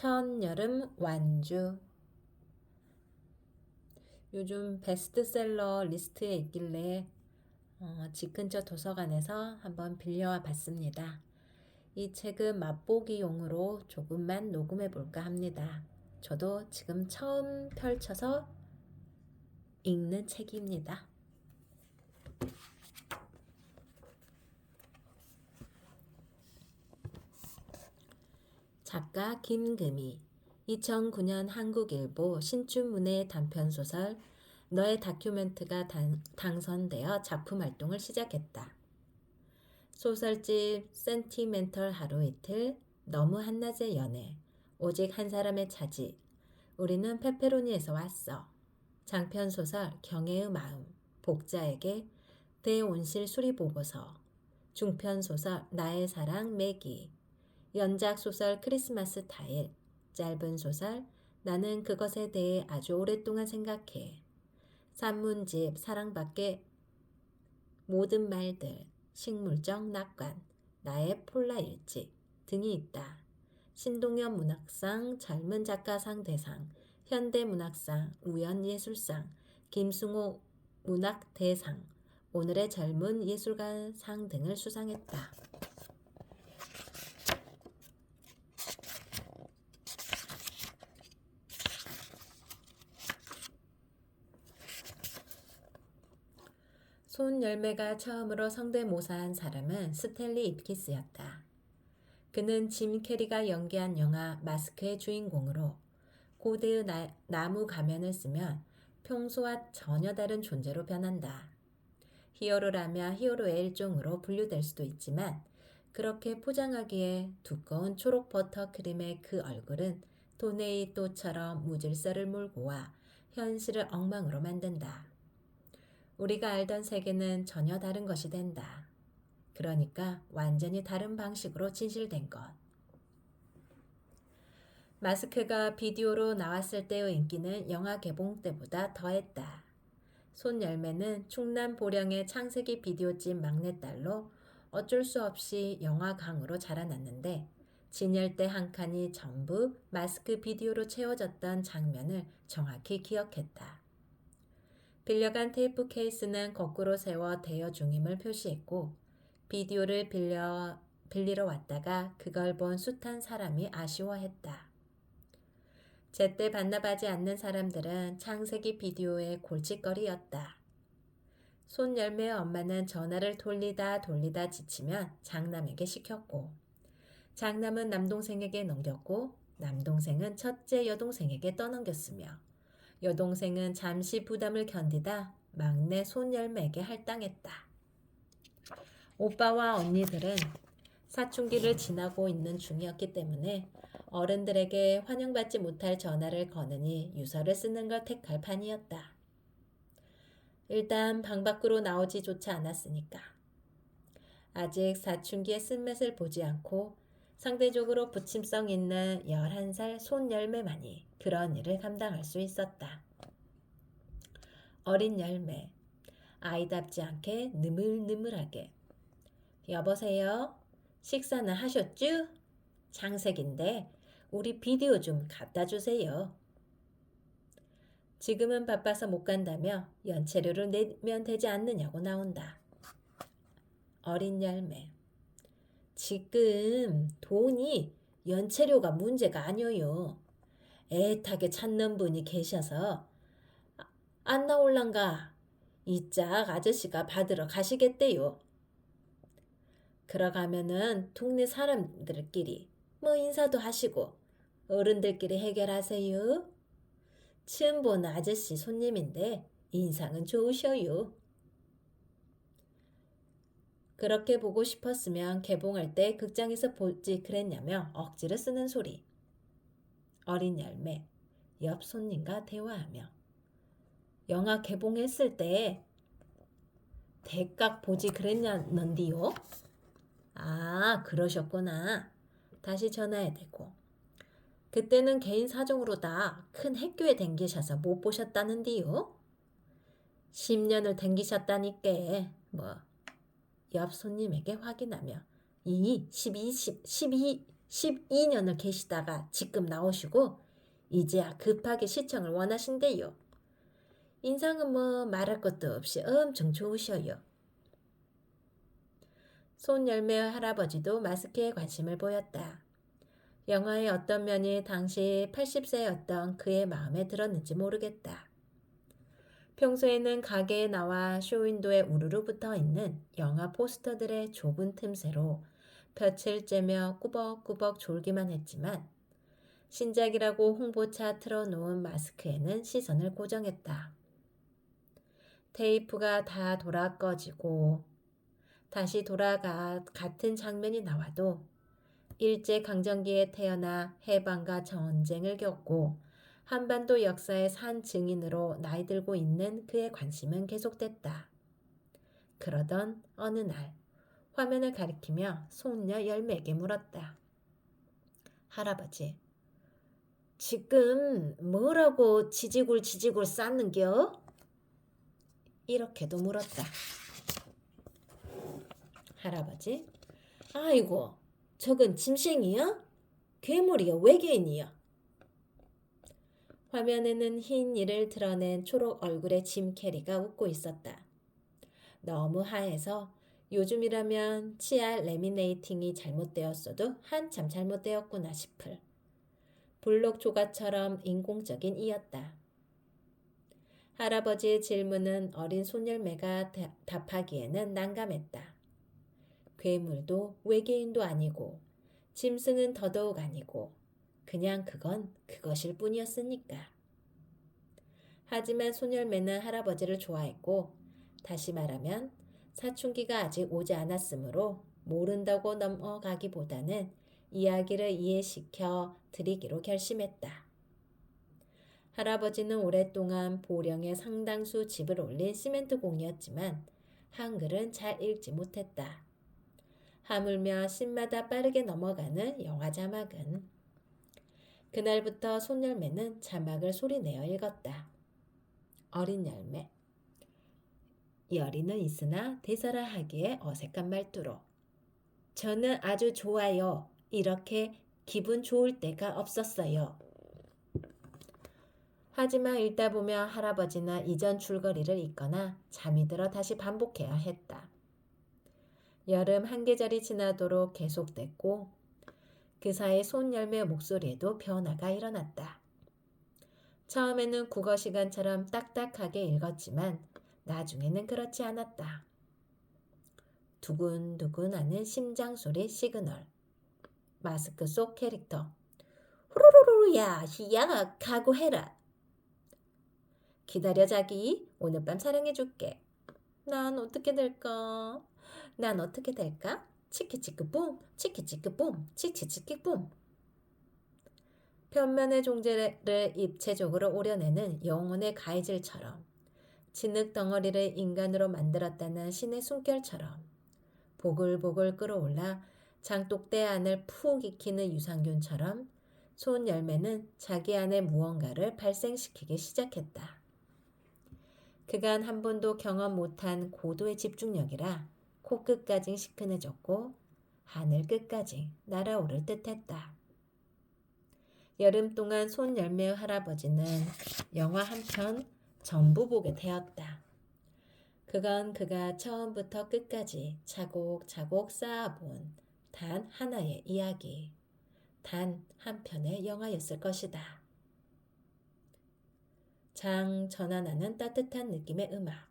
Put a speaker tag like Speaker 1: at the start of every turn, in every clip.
Speaker 1: 첫여름 완주 요즘 베스트셀러 리스트에 있길래 어, 집 근처 도서관에서 한번 빌려와 봤습니다. 이 책은 맛보기용으로 조금만 녹음해 볼까 합니다. 저도 지금 처음 펼쳐서 읽는 책입니다. 작가 김금희 2009년 한국일보 신춘문예 단편소설 너의 다큐멘트가 단, 당선되어 작품 활동을 시작했다. 소설집 센티멘털 하루 이틀 너무 한낮의 연애 오직 한 사람의 차지 우리는 페페로니에서 왔어. 장편소설 경애의 마음 복자에게 대온실 수리보고서 중편소설 나의 사랑 매기 연작 소설 크리스마스 타일, 짧은 소설 나는 그것에 대해 아주 오랫동안 생각해. 산문집 사랑밖에 모든 말들, 식물적 낙관, 나의 폴라 일집 등이 있다. 신동엽 문학상 젊은 작가상 대상, 현대문학상, 우연예술상, 김승호 문학대상, 오늘의 젊은 예술가상 등을 수상했다. 손 열매가 처음으로 성대모사한 사람은 스탠리 입키스였다. 그는 짐 캐리가 연기한 영화 마스크의 주인공으로 고대의 나, 나무 가면을 쓰면 평소와 전혀 다른 존재로 변한다. 히어로라면 히어로의 일종으로 분류될 수도 있지만 그렇게 포장하기에 두꺼운 초록 버터 크림의 그 얼굴은 도네이 또처럼 무질서를 몰고 와 현실을 엉망으로 만든다. 우리가 알던 세계는 전혀 다른 것이 된다. 그러니까 완전히 다른 방식으로 진실된 것. 마스크가 비디오로 나왔을 때의 인기는 영화 개봉 때보다 더했다. 손열매는 충남 보령의 창세기 비디오집 막내딸로 어쩔 수 없이 영화 강으로 자라났는데 진열대 한 칸이 전부 마스크 비디오로 채워졌던 장면을 정확히 기억했다. 빌려간 테이프 케이스는 거꾸로 세워 대여 중임을 표시했고 비디오를 빌려 빌리러 왔다가 그걸 본 숱한 사람이 아쉬워했다. 제때 반납하지 않는 사람들은 창세기 비디오의 골칫거리였다. 손 열매의 엄마는 전화를 돌리다 돌리다 지치면 장남에게 시켰고 장남은 남동생에게 넘겼고 남동생은 첫째 여동생에게 떠넘겼으며 여동생은 잠시 부담을 견디다 막내 손열매에게 할당했다. 오빠와 언니들은 사춘기를 지나고 있는 중이었기 때문에 어른들에게 환영받지 못할 전화를 거느니 유서를 쓰는 걸 택할 판이었다. 일단 방 밖으로 나오지조차 않았으니까. 아직 사춘기의 쓴맛을 보지 않고 상대적으로 부침성 있는 11살 손열매만이 그런 일을 감당할 수 있었다. 어린 열매, 아이답지 않게 느물느물하게. 여보세요? 식사는 하셨쥬? 장색인데 우리 비디오 좀 갖다 주세요. 지금은 바빠서 못 간다며 연체료를 내면 되지 않느냐고 나온다. 어린 열매. 지금 돈이 연체료가 문제가 아니어요. 애타게 찾는 분이 계셔서 아, 안 나올란가 이짝 아저씨가 받으러 가시겠대요. 그러가면은 동네 사람들끼리 뭐 인사도 하시고 어른들끼리 해결하세요. 보는 아저씨 손님인데 인상은 좋으셔요. 그렇게 보고 싶었으면 개봉할 때 극장에서 보지 그랬냐며 억지로 쓰는 소리. 어린 열매, 옆 손님과 대화하며. 영화 개봉했을 때 대각 보지 그랬냐는디요? 아, 그러셨구나. 다시 전화해 대고. 그때는 개인 사정으로 다 큰 학교에 댕기셔서 못 보셨다는디요? 10년을 댕기셨다니까. 뭐, 옆 손님에게 확인하며 이 12, 10, 12, 12년을 계시다가 지금 나오시고 이제야 급하게 시청을 원하신대요. 인상은 뭐 말할 것도 없이 엄청 좋으셔요. 손열매의 할아버지도 마스크에 관심을 보였다. 영화의 어떤 면이 당시 80세였던 그의 마음에 들었는지 모르겠다. 평소에는 가게에 나와 쇼윈도에 우르르 붙어 있는 영화 포스터들의 좁은 틈새로 볕을 쬐며 꾸벅꾸벅 졸기만 했지만 신작이라고 홍보차 틀어놓은 마스크에는 시선을 고정했다. 테이프가 다 돌아 꺼지고 다시 돌아가 같은 장면이 나와도 일제 강점기에 태어나 해방과 전쟁을 겪고 한반도 역사의 산 증인으로 나이 들고 있는 그의 관심은 계속됐다. 그러던 어느 날 화면을 가리키며 손녀 열매에게 물었다. 할아버지, 지금 뭐라고 지지굴 지지굴 쌌는겨? 이렇게도 물었다. 할아버지, 아이고, 저건 짐승이야? 괴물이야? 외계인이야? 화면에는 흰 이를 드러낸 초록 얼굴의 짐 캐리가 웃고 있었다. 너무 하해서 요즘이라면 치아 레미네이팅이 잘못되었어도 한참 잘못되었구나 싶을 블록 조각처럼 인공적인 이였다. 할아버지의 질문은 어린 소녀매가 답하기에는 난감했다. 괴물도 외계인도 아니고 짐승은 더더욱 아니고 그냥 그건 그것일 뿐이었으니까. 하지만 소녀매는 할아버지를 좋아했고 다시 말하면 사춘기가 아직 오지 않았으므로 모른다고 넘어가기보다는 이야기를 이해시켜 드리기로 결심했다. 할아버지는 오랫동안 보령에 상당수 집을 올린 시멘트 공이었지만 한글은 잘 읽지 못했다. 하물며 씬마다 빠르게 넘어가는 영화 자막은 그날부터 손열매는 자막을 소리내어 읽었다. 어린 열매 열이는 있으나 대사라 하기에 어색한 말투로 저는 아주 좋아요. 이렇게 기분 좋을 때가 없었어요. 하지만 읽다 보면 할아버지나 이전 줄거리를 읽거나 잠이 들어 다시 반복해야 했다. 여름 한 계절이 지나도록 계속됐고 그 사이 손열매 목소리에도 변화가 일어났다. 처음에는 국어 시간처럼 딱딱하게 읽었지만 나중에는 그렇지 않았다. 두근두근 하는 심장 소리 시그널. 마스크 속 캐릭터. 후루루루야 희양아 각오해라. 기다려 자기 오늘 밤 사랑해줄게. 난 어떻게 될까? 난 어떻게 될까? 치키치크 뿜, 치키치크 뿜, 치키치키 뿜. 편면의 종제를 입체적으로 오려내는 영혼의 가해질처럼 진흙 덩어리를 인간으로 만들었다는 신의 숨결처럼 보글보글 끓어올라 장독대 안을 푹 익히는 유산균처럼 손 열매는 자기 안에 무언가를 발생시키기 시작했다. 그간 한 번도 경험 못한 고도의 집중력이라 코끝까지 시큰해졌고 하늘 끝까지 날아오를 듯했다. 여름 동안 손 열매의 할아버지는 영화 한 편 전부 보게 되었다. 그건 그가 처음부터 끝까지 차곡차곡 쌓아본 단 하나의 이야기, 단 한 편의 영화였을 것이다. 장 전환하는 따뜻한 느낌의 음악.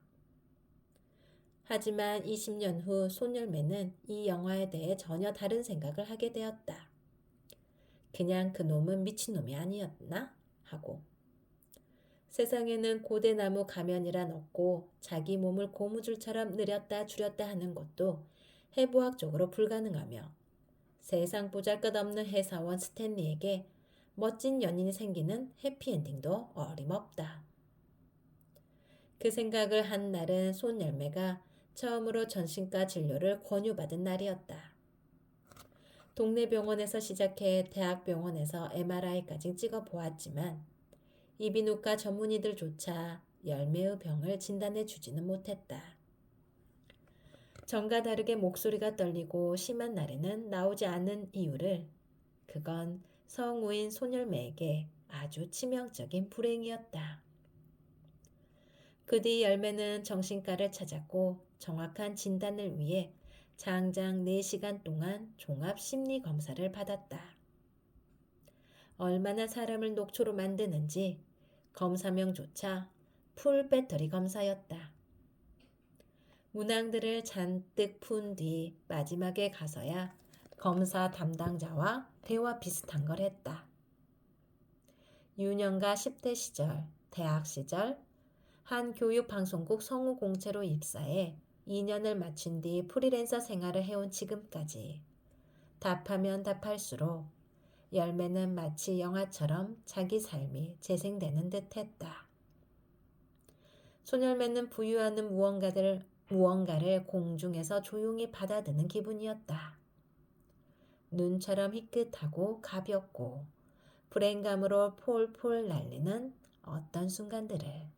Speaker 1: 하지만 20년 후 손열매는 이 영화에 대해 전혀 다른 생각을 하게 되었다. 그냥 그 놈은 미친놈이 아니었나? 하고. 세상에는 고대나무 가면이란 없고 자기 몸을 고무줄처럼 느렸다 줄였다 하는 것도 해부학적으로 불가능하며 세상 보잘것없는 회사원 스탠리에게 멋진 연인이 생기는 해피엔딩도 어림없다. 그 생각을 한 날은 손열매가 처음으로 전신과 진료를 권유받은 날이었다. 동네 병원에서 시작해 대학병원에서 MRI까지 찍어 보았지만 이비인후과 전문의들조차 열매의 병을 진단해 주지는 못했다. 전과 다르게 목소리가 떨리고 심한 날에는 나오지 않는 이유를 그건 성우인 소녀매에게 아주 치명적인 불행이었다. 그 뒤 열매는 정신과를 찾았고 정확한 진단을 위해 장장 4시간 동안 종합 심리 검사를 받았다. 얼마나 사람을 녹초로 만드는지 검사명조차 풀 배터리 검사였다. 문항들을 잔뜩 푼 뒤 마지막에 가서야 검사 담당자와 대화 비슷한 걸 했다. 유년가 10대 시절, 대학 시절, 한 교육방송국 성우공채로 입사해 2년을 마친 뒤 프리랜서 생활을 해온 지금까지 답하면 답할수록 열매는 마치 영화처럼 자기 삶이 재생되는 듯 했다. 소녀매는 부유하는 무언가를, 무언가를 공중에서 조용히 받아드는 기분이었다. 눈처럼 희끗하고 가볍고 불행감으로 폴폴 날리는 어떤 순간들을